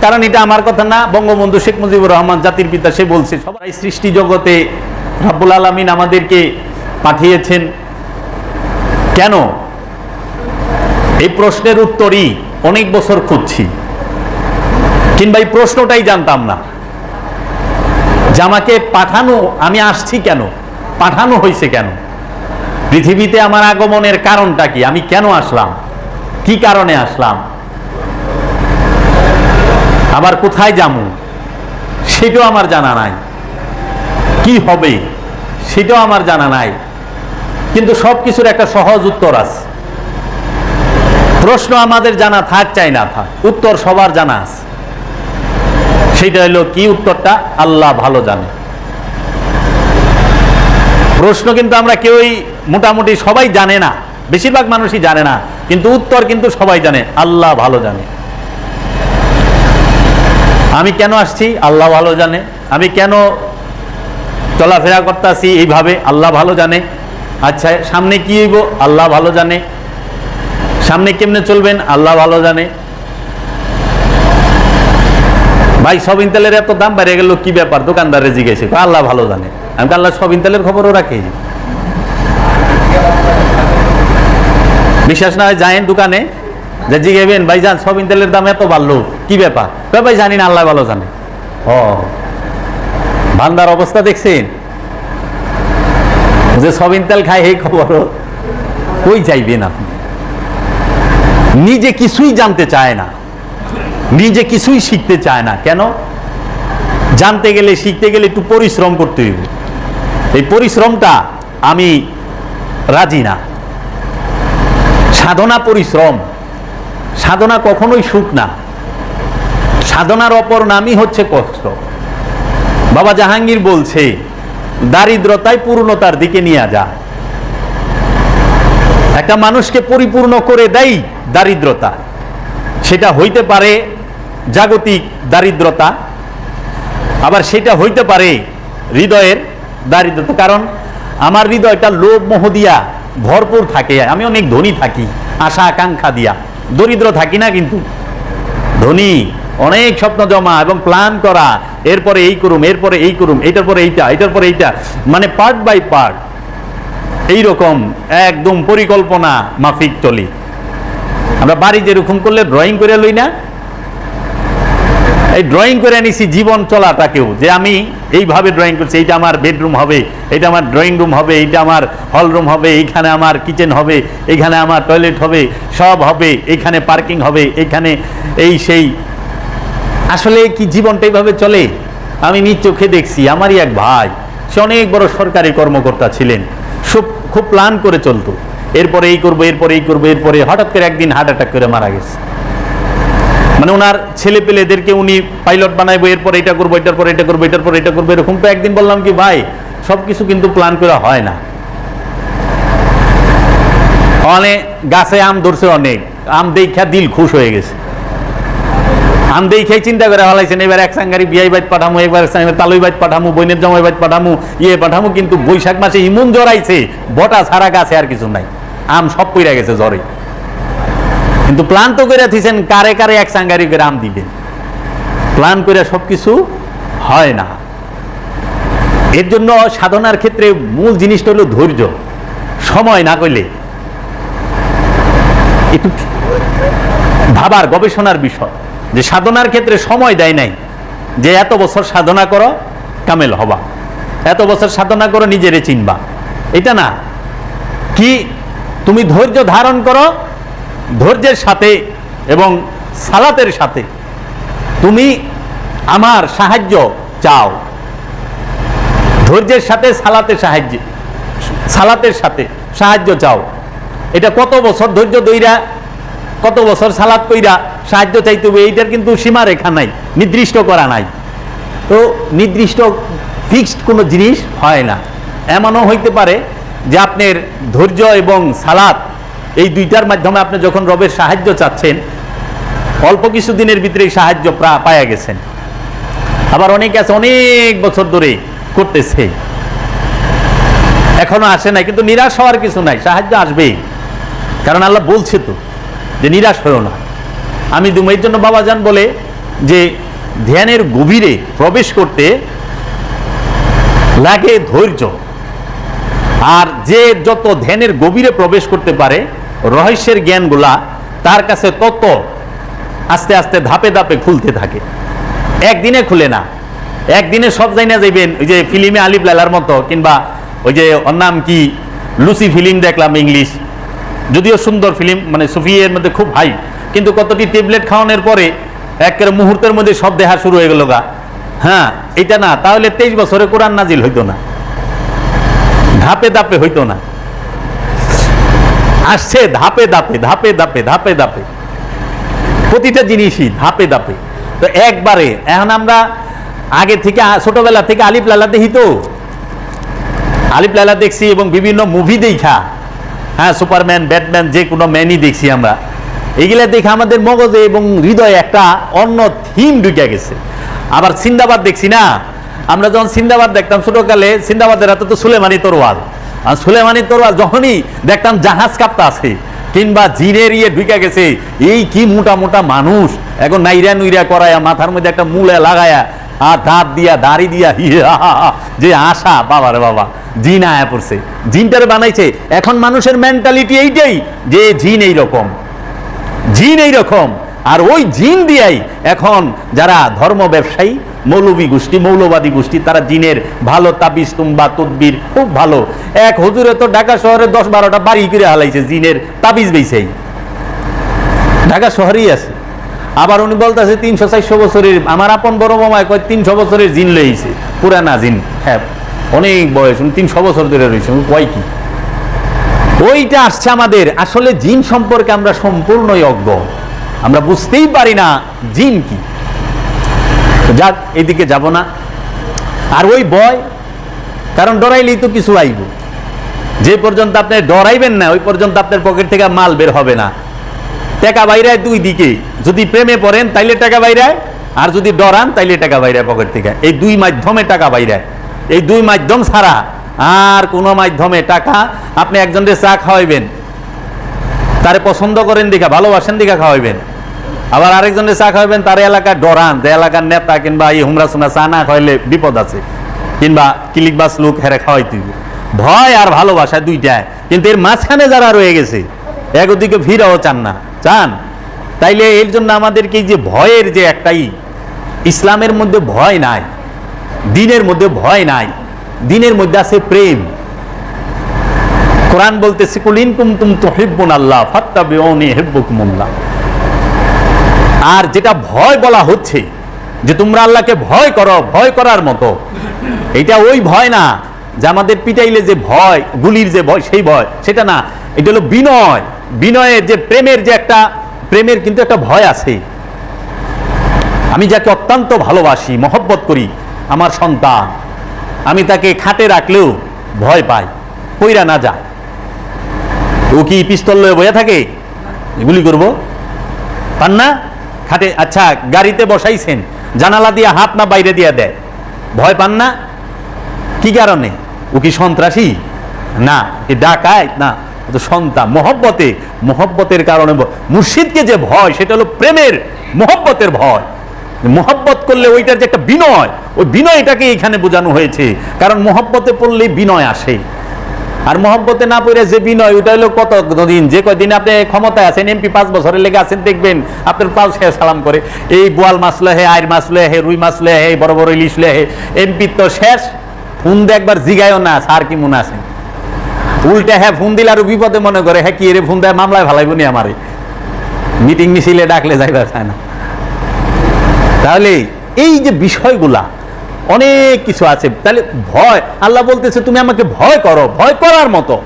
কারণ এটা আমার কথা না, বঙ্গবন্ধু শেখ মুজিবুর রহমান জাতির পিতা, সে বলছে, সবাই সৃষ্টি জগতে রাব্বুল আলমিন আমাদেরকে পাঠিয়েছেন। কেন? এই প্রশ্নের উত্তরই অনেক বছর খুঁজছি। কিংবা এই প্রশ্নটাই জানতাম না। যে আমাকে পাঠানো, আমি আসছি কেন? পাঠানো হয়েছে কেন? পৃথিবীতে আমার আগমনের কারণটা কি? আমি কেন আসলাম? কি কারণে আসলাম? আবার কোথায় যাব সেটাও আমার জানা নাই। কি হবে? সেটাও আমার জানা নাই। কিন্তু সব কিছুর একটা সহজ উত্তর আছে। প্রশ্ন আমাদের জানা থাক, চাই না থাক, উত্তর সবার জানা আছে। সেটা হলো, কি উত্তরটা? আল্লাহ ভালো জানে। প্রশ্ন কিন্তু আমরা কেউই মোটামুটি সবাই জানে না, বেশিরভাগ মানুষই জানে না, কিন্তু উত্তর কিন্তু সবাই জানে, আল্লাহ ভালো জানে। আমি কেন আসছি? আল্লাহ ভালো জানে। আমি কেন চলাফেরা করতেছি এইভাবে? আল্লাহ ভালো জানে। আচ্ছা সামনে কি হইব? আল্লাহ ভালো জানে। সামনে কেমনে চলবেন? আল্লাহ ভালো জানে। ভাই সব ইন্তেলের এত দাম বেড়ে গেল, কি ব্যাপার? দোকানদারে জিজ্ঞেসে আল্লাহ ভালো জানে। আমি আল্লাহ সব ইন্তেলের খবরও রাখি। বিশ্বাস না হয় যায়েন দোকানে। যে জিগেবেন ভাই যান, সব ইন্তেলের দাম এত বাড়লো, কি ব্যাপার? ভাই জানি না, আল্লাহ ভালো জানে। ও ভান্ডার অবস্থা দেখছেন? যে সব ইন্তেল খায়, এই খবর কই যাইবেন আপনি? নিজে কিছুই জানতে চায় না। নিজে কিছুই শিখতে চায় না। কেন? জানতে গেলে, শিখতে গেলে একটু পরিশ্রম করতে হইব। এই পরিশ্রমটা আমি রাজি না। সাধনা পরিশ্রম। সাধনা কখনোই সুখ না। সাধনার অপর নামই হচ্ছে কষ্ট। বাবা জাহাঙ্গীর বলছে দারিদ্রতায় পূর্ণতার দিকে নিয়ে যা একটা মানুষকে পরিপূর্ণ করে দেয় দারিদ্রতা। সেটা হইতে পারে জাগতিক দারিদ্রতা, আবার সেটা হইতে পারে হৃদয়ের দারিদ্রতা। কারণ আমার হৃদয়টা লোভ মোহ দিয়া ভরপুর থাকে, আমি অনেক ধনী থাকি আশা আকাঙ্ক্ষা দিয়া। দরিদ্র থাকি না কিন্তু। ধনী, অনেক স্বপ্ন জমা এবং প্ল্যান করা, এরপরে এই করুম, এরপরে এই করুম, এটার পরে এইটা, এটার পরে এইটা মানে পার্ট বাই পার্ট এইরকম একদম পরিকল্পনা মাফিক চলি। আমরা বাড়ি যেরকম করলে ড্রয়িং করে লই না এই ড্রয়িং করে নিছি জীবন চলাটাকেও, যে আমি এইভাবে ড্রয়িং করছি, এইটা আমার বেডরুম হবে এটা আমার ড্রয়িং রুম হবে, এইটা আমার হল রুম হবে, এইখানে আমার কিচেন হবে, এইখানে আমার টয়লেট হবে, সব হবে, এইখানে পার্কিং হবে, এইখানে এই সেই। আসলে কি জীবনটা এইভাবে চলে? আমি নিজ চোখে দেখছি, আমারই এক ভাই, সে অনেক বড় সরকারি কর্মকর্তা ছিলেন খুব খুব প্ল্যান করে চলতো। এরপরে এই করব, এরপরে এই করব, এরপরে হঠাৎ করে একদিন হার্ট অ্যাটাক করে মারা গেছে। মানে ওনার ছেলে পেলেদেরকে উনি পাইলট বানাইবো, এরপর এটা করব, এটার পর এটা করব, এটার পর এটা করব, এরকম তো একদিন বললাম কি, ভাই সব কিছু কিন্তু প্ল্যান করা হয় না। অনেক গাছে আম ধরছে অনেক, আম দেখা দিল খুশ হয়ে গেছে। আম দেখেই চিন্তা করে ভালাইছেন এবার এক সাঙ্গারি বিয়াই বাইত পাঠামু, এবার তালুই বাইত পাঠামু, বইনের জামাই বাইত পাঠামু ইয়ে পাঠামু, কিন্তু বৈশাখ মাসে ইমন জড়াইছে বটা ছাড়া গাছে আর কিছু নাই। আম সব পইরা গেছে জ্বরে। কিন্তু প্ল্যান তো করে থিছেন কারে কারে এক সাঙ্গারি করে আম দিবেন। প্ল্যান করে সব কিছু হয় না। এর জন্য সাধনার ক্ষেত্রে মূল জিনিসটা হলো ধৈর্য। সময় না করলে একটু ভাবার, গবেষণার বিষয়। যে সাধনার ক্ষেত্রে সময় দেয় নাই, যে এত বছর সাধনা করো, কামেল হবা। এত বছর সাধনা করো, নিজেরে চিনবা। এটা না। কি তুমি ধৈর্য ধারণ করো ধৈর্যের সাথে এবং সালাতের সাথে তুমি আমার সাহায্য চাও। ধৈর্যের সাথে, সালাতের সাহায্য, সালাতের সাথে সাহায্য চাও। এটা কত বছর ধৈর্য দইরা কত বছর সালাত কইরা সাহায্য চাইতে হবে, এইটার কিন্তু সীমারেখা নাই, নির্দিষ্ট করা নাই। তো নির্দিষ্ট ফিক্সড কোনো জিনিস হয় না। এমনও হইতে পারে যে আপনার ধৈর্য এবং সালাত এই দুইটার মাধ্যমে আপনি যখন রবের সাহায্য চাচ্ছেন, অল্প কিছু দিনের ভিতরেই সাহায্য পায়া গেছেন। আবার অনেকে আছে, অনেক বছর ধরে করতেছে। এখনও আসে নাই, কিন্তু নিরাশ হওয়ার কিছু নাই, সাহায্য আসবেই। কারণ আল্লাহ বলছে তো যে নিরাশ হয়েও না। আমি দু দুমের জন্য বাবা যান বলে যে ধ্যানের গভীরে প্রবেশ করতে লাগে ধৈর্য। আর যে যত ধ্যানের গভীরে প্রবেশ করতে পারে রহস্যের জ্ঞানগুলা তার কাছে তত আস্তে আস্তে ধাপে ধাপে খুলতে থাকে। একদিনে খুলে না। একদিনে সব যাই না যাইবেন, ওই যে ফিল্মে আলিফ লালার মতো, কিংবা ওই যে ওর নাম কি? লুসি ফিল্ম দেখলাম ইংলিশ। যদিও সুন্দর ফিল্ম মানে সুফিয়ের মধ্যে খুব হাই, কিন্তু কতটি ট্যাবলেট খাওয়ানোর পরে একের মুহূর্তের মধ্যে সব দেহা শুরু হয়ে গেল গা। হ্যাঁ এটা না, তাহলে তেইশ বছরে কোরআন নাজিল হইতো না। ধাপে ধাপে হইতো না। আসছে ধাপে ধাপে ধাপে ধাপে ধাপে ধাপে। প্রতিটা জিনিসই ধাপে ধাপে। তো একবারে, এখন আমরা আগে থেকে, ছোটবেলা থেকে আলিফ লালা দেখি তো। আলিফ লালা দেখছি এবং বিভিন্ন মুভি দেখা। হ্যাঁ সুপারম্যান ব্যাটম্যান যে কোনো ম্যানই দেখছি আমরা। এইগুলা দেখে আমাদের মগজে এবং হৃদয়ে একটা অন্য থিম ঢুকে গেছে। আবার সিন্দাবাদ দেখছি না। আমরা যখন সিন্দাবাদ দেখতাম ছোটকালে, সিন্দাবাদের হাতে তো সুলেমানি তরোয়াল। আর সুলেমানি তরোয়াল যখনই দেখতাম জাহাজ কাপ্তা আছে কিংবা জিনের ইয়ে ঢুকে গেছে, এই কি মোটা মোটা মানুষ? এখন নাইরা নুইরা করায়া, মাথার মধ্যে একটা মুলে লাগায়া, আর দাঁত দিয়া, দাড়ি দিয়া যে আশা, বাবা রে বাবা, জিন আয়া পড়ছে। জিনটারে বানাইছে। এখন মানুষের মেন্টালিটি এইটাই যে জিন এই রকম জিন এই রকম আর ওই জিন দিয়াই এখন যারা ধর্ম ব্যবসায়ী মৌলবী গোষ্ঠী, মৌলবাদী গোষ্ঠী, তারা জিনের ভালো তাবিজ, তুম্বা, তদবির, খুব ভালো। এক হুজুরে তো ঢাকা শহরে দশ বারোটা বাড়ি করে হালাইছে, জিনের তাবিজ বেছেই ঢাকা শহরেই আছে। আবার উনি বলতেছে, তিনশো চারশো বছরের আমার আপন বড় মামায় কয়, তিনশো বছরের জিন লইছে, পুরানা জিন। হ্যাঁ অনেক বয়স, উনি তিনশো বছর ধরে রয়েছে উনি কয় কি? ওইটা আসছে আমাদের, আসলে জিন সম্পর্কে আমরা সম্পূর্ণই অজ্ঞ। আমরা বুঝতেই পারি না জিন কি। যাক, এদিকে যাব না। আর ওই বয়, কারণ ডরাইলেই তো কিছু আইব। যে পর্যন্ত আপনি ডরাইবেন না, ওই পর্যন্ত আপনার পকেট থেকে মাল বের হবে না। টাকা বাইরায় দুই দিকে। যদি প্রেমে পড়েন, তাইলে টাকা বাইরায়, আর যদি ডরান, তাইলে টাকা বাইরায় পকেট থেকে। এই দুই মাধ্যমে টাকা বাইরায়। এই দুই মাধ্যম ছাড়া আর কোনো মাধ্যমে টাকা আপনি একজনকে চা খাওয়াইবেন। তারে পছন্দ করেন দেখা, ভালোবাসেন দেখা খাওয়াইবেন। আবার আরেকজনের চা খাওয়াবেন, তার এলাকায় ডরান, যে এলাকার নেতা কিংবা এই হুমরা সুমরা চা না খাওয়াইলে বিপদ আছে। কিংবা কিলিকবাস লোক হেরে খাওয়াইতে ভয় আর ভালোবাসা দুইটায় কিন্তু এর মাঝখানে যারা রয়ে গেছে, একদিকে ভিড়াও চান না। চান? তাইলে এর জন্য আমাদেরকে যে ভয়ের যে একটাই ইসলামের মধ্যে ভয় নাই, দিনের মধ্যে ভয় নাই, দিনের মধ্যে আছে প্রেম। কোরআন বলতেছে কুলিন কুম তুম তো হেব্বুন আল্লাহ ফাত্তা বেউনি হেব্বুকুমুল্লাহ আর যেটা ভয় বলা হচ্ছে, যে তোমরা আল্লাহকে ভয় করো, ভয় করার মতো, এটা ওই ভয় না, যে আমাদের পিটাইলে যে ভয়, গুলির যে ভয়, সেই ভয়, সেটা না। এটা হলো বিনয়। বিনয়ের যে প্রেমের যে একটা, প্রেমের কিন্তু একটা ভয় আছে। আমি যাকে অত্যন্ত ভালোবাসি, মহব্বত করি, আমার সন্তান, আমি তাকে খাটে রাখলেও ভয় পাই, কইরা না যায়। ও কি পিস্তল লয়ে বয়ে থাকে? গুলি করব? পান না? খাটে আচ্ছা গাড়িতে বসাইছেন, জানালা দিয়ে হাত না বাইরে দিয়ে দেয়। ভয় পান না? কি কারণে? ও কি সন্ত্রাসী? না, এ ডাকায় না তো সন্তান। মহব্বতে, মহব্বতের কারণে মুর্শিদকে যে ভয়, সেটা হলো প্রেমের, মহব্বতের ভয়। মহব্বত করলে ওইটার যে একটা বিনয়, ওই বিনয়টাকে এখানে বোঝানো হয়েছে। কারণ মহব্বতে পড়লে বিনয় আসে। আর মহব্বতে না পড়ে যে বিনয় ওটা হলো কত দিন? যে কয়দিন আপনি ক্ষমতায় আছেন, এমপি পাঁচ বছরের লেগে আছেন, দেখবেন আপনার পাল শেষ সালাম করে। এই বোয়াল মাছ হে আয়ের মাছ হে, রুই মাছ হে, বড় বড় ইলিশ হে, এমপি তো শেষ। ফোন দিয়ে একবার, জিগায়ও না, স্যার কি মনে আছে উল্টে হ্যাঁ ফোন দিলে আরও বিপদে মনে করে হ্যাঁ কি রে, ফোন দেয়, মামলায় ভালাইব নি আমারে? মিটিং মিছিলে ডাকলে যাইবার চায় না। তাহলে এই যে বিষয়গুলা অনেক কিছু আছে। তাহলে ভয়, আল্লাহ বলতেছে, তুমি আমাকে ভয় করো, ভয় করার মতো।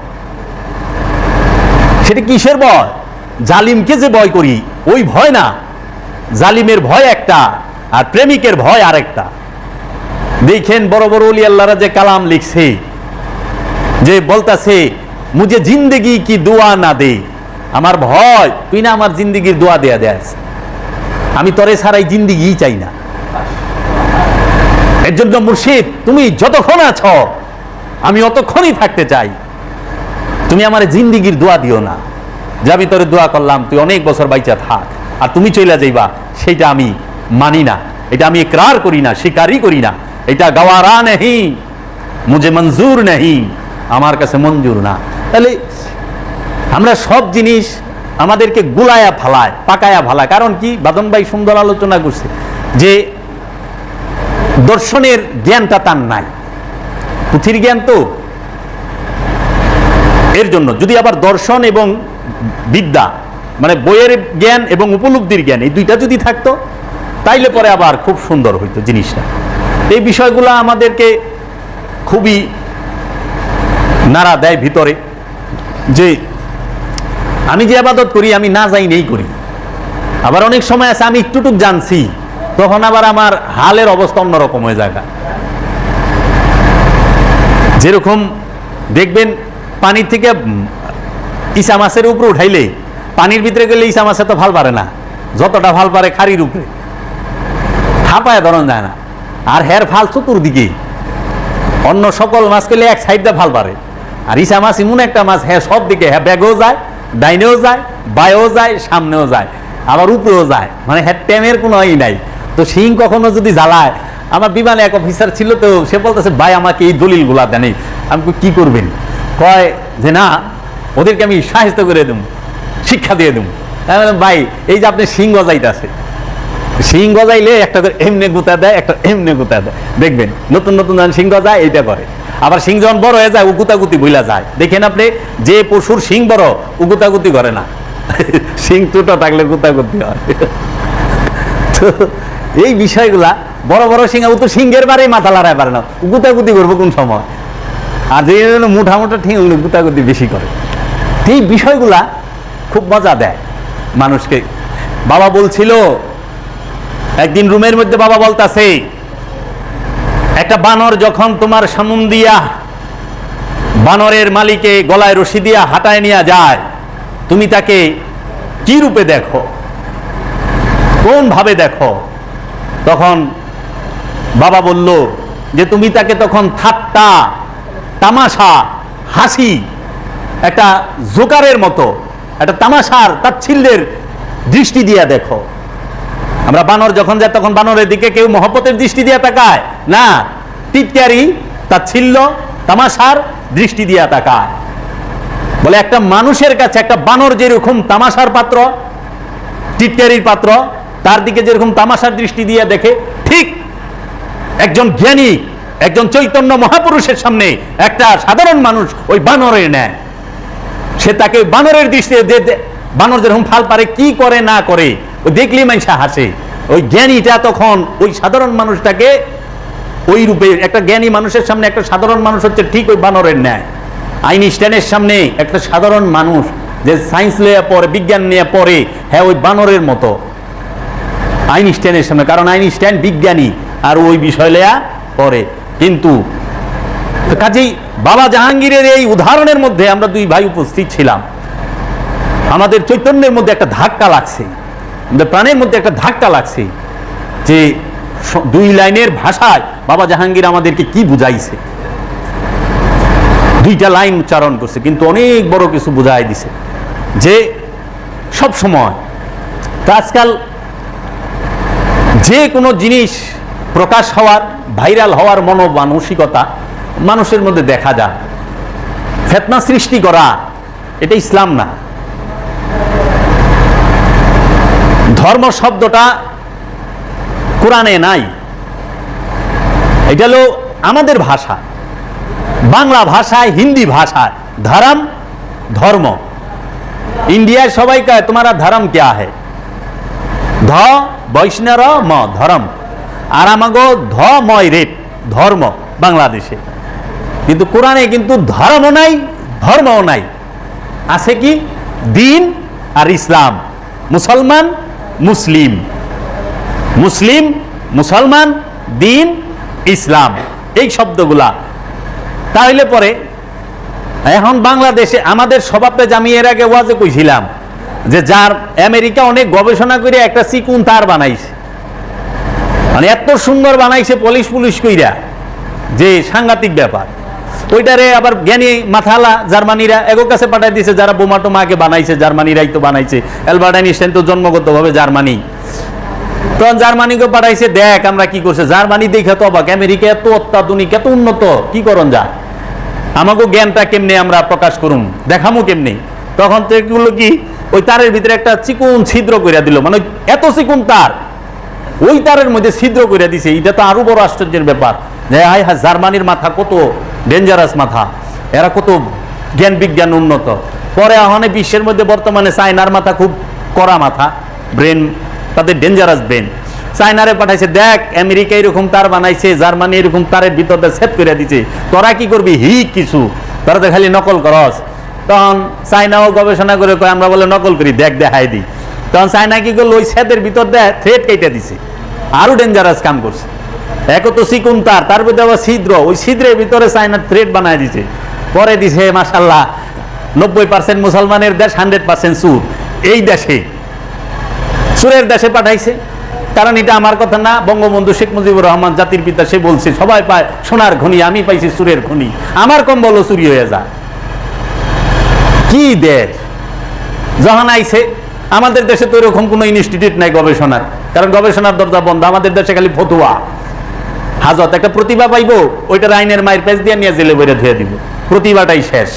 সেটা কিসের ভয়? জালিমকে যে ভয় করি, ওই ভয় না। জালিমের ভয় একটা, আর প্রেমিকের ভয় আরেকটা। দেখেন বড় বড় অলি আল্লাহরা যে কালাম লিখছে, যে বলতাছে মুঝে জিন্দগি কি দোয়া না দে আমার ভয়, তুই না আমার জিন্দগির দোয়া দেয়া দেয় আমি তরে ছাড়াই জিন্দিগি চাই না। এর জন্য মুর্শিদ, তুমি যতক্ষণ আছো, আমি অতক্ষণই থাকতে চাই। তুমি আমার জিন্দিগির দোয়া দিও না। যে আমি তোরে দোয়া করলাম, তুই অনেক বছর বাইচা থাক, আর তুমি চলে যাইবা, সেইটা আমি মানি না। এটা আমি ইকরার করি না স্বীকারই করি না। এটা গাওয়ারা নেহি, মুঝে মঞ্জুর নেহি, আমার কাছে মঞ্জুর না। তাহলে আমরা সব জিনিস আমাদেরকে গুলায়া ফালায়, পাকায়া ফালায়। কারণ কি? বাদন ভাই সুন্দর আলোচনা করছে যে দর্শনের জ্ঞানটা তার নাই। পুঁথির জ্ঞান তো? এর জন্য যদি আবার দর্শন এবং বিদ্যা মানে বইয়ের জ্ঞান এবং উপলব্ধির জ্ঞান এই দুইটা যদি থাকতো, তাইলে পরে আবার খুব সুন্দর হইতো জিনিসটা। এই বিষয়গুলো আমাদেরকে খুবই নাড়া দেয় ভিতরে যে আমি যে আবাদত করি, আমি না যাই নেই করি। আবার অনেক সময় আছে আমি একটুটুক জানছি তখন আবার আমার হালের অবস্থা অন্যরকম হয়ে যায় যেরকম দেখবেন পানির থেকে ইসা মাছের উপরে উঠাইলে, পানির ভিতরে গেলে ইসা মাছে তো ভালো পারে না, যতটা ভালো পারে খারির উপরে। থাপায় ধরন যায় না। আর হের ফাল চতুর্দিকে। অন্য সকল মাছ পেলে এক সাইডটা ভালো পারে। আর ইসা মাছ এমন একটা মাছ হ্যাঁ সব দিকে হ্যাঁ ব্যাগেও যায়, ডাইনেও যায়, বায়েও যায়, সামনেও যায়, আবার উপরেও যায়। মানে হ্যাঁ ট্যামের কোনো ই নাই। তো শিং কখনো যদি জ্বালায়, আমার বিমানে এক অফিসার ছিল তো সে বলতেছে, ভাই, আমাকে এই দলিলগুলা দেন আমি কি করবেন? কয় যে, না, ওদেরকে আমি সাহায্য করে দেবো, শিক্ষা দিয়ে দেবো। ভাই, এই যে আপনি শিং গজাইতেছে। শিং গজাইলে একটা এমনে গুতা দেয়, একটা এমনে গুতা দেয়। দেখবেন, নতুন নতুন যখন সিং গজায়, এইটা করে। আবার সিং যখন বড় হয়ে যায়, ও গুতাগুতি বইলা যায়। দেখেন আপনি, যে পশুর সিং বড়, ও গুতাগুতি করে না। সিং ছোট থাকলে গুতাগুতি হয়। এই বিষয়গুলা বড় বড় সিং ও তো সিংহের বারে মাথা লড়াই পারে না। গুতাগুতি করব কোন সময়? আর যে মুঠা মুঠা ঠিক গুতাগুতি বেশি করে। এই বিষয়গুলা খুব মজা দেয় মানুষকে। বাবা বলছিল, একদিন রুমের মধ্যে বাবা বলতাছে, একটা বানর যখন তোমার সামুন দিয়া বানরের মালিকে গলায় রশি দিয়া হাঁটায় নিয়ে যায়, তুমি তাকে কি রূপে দেখো? কোন ভাবে দেখো? তখন বাবা বলল যে তুমি তাকে তখন ঠাট্টা, তামাশা, হাসি, একটা জোকারের মতো, একটা তামাশার তাচ্ছিল্যের দৃষ্টি দিয়া দেখো। আমরা বানর যখন যায় তখন বানরের দিকে কেউ মহব্বতের দৃষ্টি দিয়ে তাকায়। না টিটকারি তাচ্ছিল্য, তামাশার দৃষ্টি দিয়া তাকায়। বলে একটা মানুষের কাছে একটা বানর যেরকম তামাশার পাত্র টিটকারির পাত্র তার দিকে যেরকম তামাশার দৃষ্টি দিয়ে দেখে, ঠিক একজন জ্ঞানী, একজন চৈতন্য মহাপুরুষের সামনে একটা সাধারণ মানুষ ওই বানরের নেয়। সে তাকে বানরের দৃষ্টিতে বানর যেরকম ফাল পারে, কি করে না করে, ও দেখলেই মানুষা হাসে। ওই জ্ঞানীটা তখন ওই সাধারণ মানুষটাকে ওই রূপে একটা জ্ঞানী মানুষের সামনে একটা সাধারণ মানুষ হচ্ছে ঠিক ওই বানরের ন্যায়। আইনস্টাইনের সামনে একটা সাধারণ মানুষ যে সায়েন্স নিয়ে পড়ে, বিজ্ঞান নিয়ে পড়ে হ্যাঁ ওই বানরের মতো। আইনস্টাইনের সামনে, কারণ আইনস্টাইন বিজ্ঞানী আর ওই বিষয় লেয়া পড়ে। কিন্তু কাজেই বাবা জাহাঙ্গীরের এই উদাহরণের মধ্যে আমরা দুই ভাই উপস্থিত ছিলাম। আমাদের চৈতন্যের মধ্যে একটা ধাক্কা লাগছে। আমাদের প্রাণের মধ্যে একটা ধাক্কা লাগছে যে দুই লাইনের ভাষায় বাবা জাহাঙ্গীর আমাদেরকে কি বুঝাইছে। দুইটা লাইন উচ্চারণ করছে, কিন্তু অনেক বড় কিছু বুঝাই দিছে। যে সব সময় তো আজকাল হ্যাঁ। যে কোনো জিনিস প্রকাশ হওয়ার, ভাইরাল হওয়ার মনোমানসিকতা মানুষের মধ্যে দেখা যায় ফেতনা সৃষ্টি করা, এটা ইসলাম না। ধর্ম শব্দটা কোরআনে নাই। এটা হলো আমাদের ভাষা। বাংলা ভাষায় হিন্দি ভাষা, ধর্ম ধর্ম। ইন্ডিয়ায় সবাই কয় তোমার ধর্ম কে হ্যাঁ ধ বৈষ্ণর ম ধর্ম। আর আমাগো ধ ময় রেপ ধর্ম বাংলাদেশে। কিন্তু কোরআনে কিন্তু ধর্ম নাই, ধর্মও নাই। আছে কি? দিন আর ইসলাম। মুসলমান, মুসলিম। মুসলিম, মুসলমান, দিন, ইসলাম। এই শব্দগুলা। তাহলে পরে, এখন বাংলাদেশে আমাদের স্বভাবটা আমি এর আগে ওয়াজে কইছিলাম যে যার আমেরিকা অনেক গবেষণা করে একটা চিকুন তার বানাইছে। মানে এত সুন্দর বানাইছে পলিশ পুলিশ কইরা, যে সাংঘাতিক ব্যাপার। ওইটারে আবার জ্ঞানী মাথালা জার্মানিরা এগো কাছে পাঠাই দিয়েছে যারা বোমা টোমা আগে বানাইছে, জার্মানিরাই তো বানাইছে। অ্যালবার্ট আইনস্টাইন তো জন্মগতভাবে জার্মানি। তখন জার্মানিকে পাঠাইছে, দেখ আমরা কি করছে। জার্মানি দেখে তো অবাক, আমেরিকা এত অত্যাধুনিক, এত উন্নত, কি করন যা? আমাকে জ্ঞানটা কেমনে আমরা প্রকাশ করুম? দেখামু কেমনে? তখন তো এগুলো কি ওই তারের ভিতরে একটা চিকুন ছিদ্র করিয়া দিল মানে এত চিকুন তার, ওই তারের মধ্যে ছিদ্র করিয়া দিছে। এটা তো আরও বড় আশ্চর্যের ব্যাপার। যে, হায় জার্মানির মাথা কত ডেঞ্জারাস মাথা। এরা কত জ্ঞান বিজ্ঞান উন্নত। পরে আহনে বিশ্বের মধ্যে বর্তমানে চায়নার মাথা খুব কড়া মাথা, ব্রেন, তাদের ডেঞ্জারাস ব্রেন। চায়নারে পাঠাইছে, দেখ, আমেরিকা এরকম তার বানাইছে, জার্মানি এরকম তারের ভিতরটা সেট করে দিছে। তোরা কি করবি? হি, কিছু। তোরা তো খালি নকল করস। তখন চায়নাও গবেষণা করে কয়, আমরা বলে নকল করি, দেখ, দেখাই দিই তখন চায়না কি করল, ওই সেদের ভিতর দেয় থ্রেড কেটে দিছে। আরও ডেঞ্জারাস কাম করছে। এক তো চিকুন তার তার ভিতরে আবার ছিদ্র। ওই ছিদ্রের ভিতরে চায়না থ্রেড বানায় দিছে। পরে দিছে মাসাল্লাহ নব্বই পার্সেন্ট মুসলমানের দেশ হান্ড্রেড পার্সেন্ট সুর এই দেশে সুরের দেশে পাঠাইছে। কারণ এটা আমার কথা না, বঙ্গবন্ধু শেখ মুজিবুর রহমান জাতির পিতা সে বলছে, সবাই পায় সোনার খনি, আমি পাইছি সুরের খনি। আমার কম্বল চুরি হয়ে যা কি দেশ যখন আইছে। আমাদের দেশে তো এরকম কোনো ইনস্টিটিউট নাই গবেষণার। কারণ গবেষণার দরজা বন্ধ। আমাদের দেশে খালি ফতুয়া। হাজত, একটা প্রতিভা পাইবো, ওইটার আইনের মায়ের পেজ দিয়ে নিয়ে জেলে বইরে ধুয়ে দিব। প্রতিভাটাই শেষ।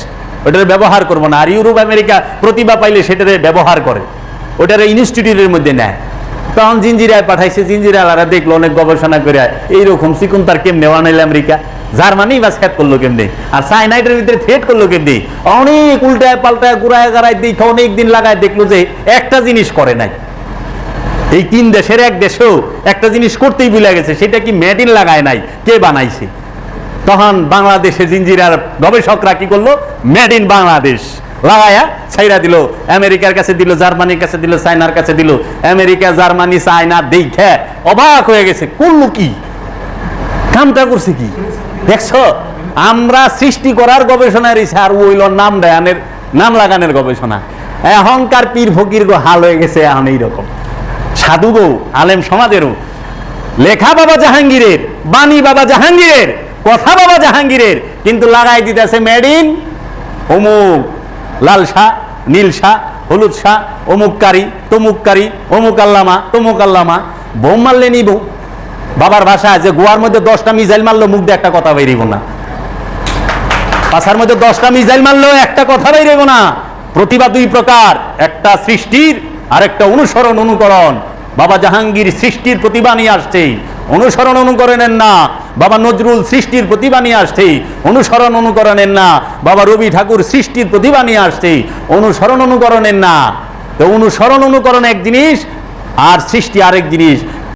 ওইটার ব্যবহার করব না। আর ইউরোপ, আমেরিকা প্রতিভা পাইলে সেটারে ব্যবহার করে। ওইটার ইনস্টিটিউটের মধ্যে নেয়। তখন জিঞ্জিরায় পাঠাইছে। জিঞ্জিরালারা দেখল, অনেক গবেষণা করে এইরকম চিকুন তার কেমনে বানাইলে আমেরিকা? জার্মানি বা সেট করল কেমনি? আর সাইনাইটের ভিতরে থ্রেট করল কেমনি? অনেক উল্টায় পাল্টায় গুড়ায় গাড়ায় দেখে অনেক দিন লাগায় দেখল যে একটা জিনিস করে নাই। এই তিন দেশের এক দেশেও একটা জিনিস করতেই ভুলে গেছে, সেটা কি মেড ইন লাগায় নাই? কে বানাইছে? তখন বাংলাদেশে জিঞ্জিরার গবেষকরা কি করল? মেড ইন বাংলাদেশ লাগায়া ছাইরা দিল। আমেরিকার কাছে দিল, জার্মানির কাছে দিল চায়নার কাছে দিল। আমেরিকা, জার্মানি চায়না দেখে অবাক হয়ে গেছে। করল কি? কামটা করছে কি? দেখছ? আমরা সৃষ্টি করার গবেষণার ইচ্ছা আর ওইল নাম দেয়ানের নাম লাগানোর গবেষণা। অহংকার, পীর, ফকির গো, হাল হয়ে গেছে এখন এইরকম। সাধু বউ, আলেম সমাজেরও। লেখা বাবা জাহাঙ্গীরের, বাণী বাবা জাহাঙ্গীরের, কথা বাবা জাহাঙ্গীরের, কিন্তু লাগাই দিতেছে মেড ইন অমুক লাল শাহ, নীল শাহ, হলুদ শাহ অমুককারী তমুককারী অমুক আল্লামা, তমুক আল্লামা বউ মারলে নিব। বাবার ভাষায় যে গোয়ার মধ্যে দশটা মিজাইল মারলো, মুখ দিয়ে একটা কথা বেরিব না। পাশার মধ্যে দশটা মিজাইল মারলেও একটা কথা বেরিব না। প্রতিভা দুই প্রকার, একটা সৃষ্টির আর একটা অনুসরণ অনুকরণ। বাবা জাহাঙ্গীর সৃষ্টির প্রতিভা নিয়ে আসছে অনুসরণ অনুকরণের না। বাবা নজরুল সৃষ্টির প্রতিভা নিয়ে আসছে অনুসরণ অনুকরণের না। বাবা রবি ঠাকুর সৃষ্টির প্রতিভা নিয়ে আসছে অনুসরণ অনুকরণের না। তো অনুসরণ অনুকরণ এক জিনিস, আর সৃষ্টি আরেক জিনিস।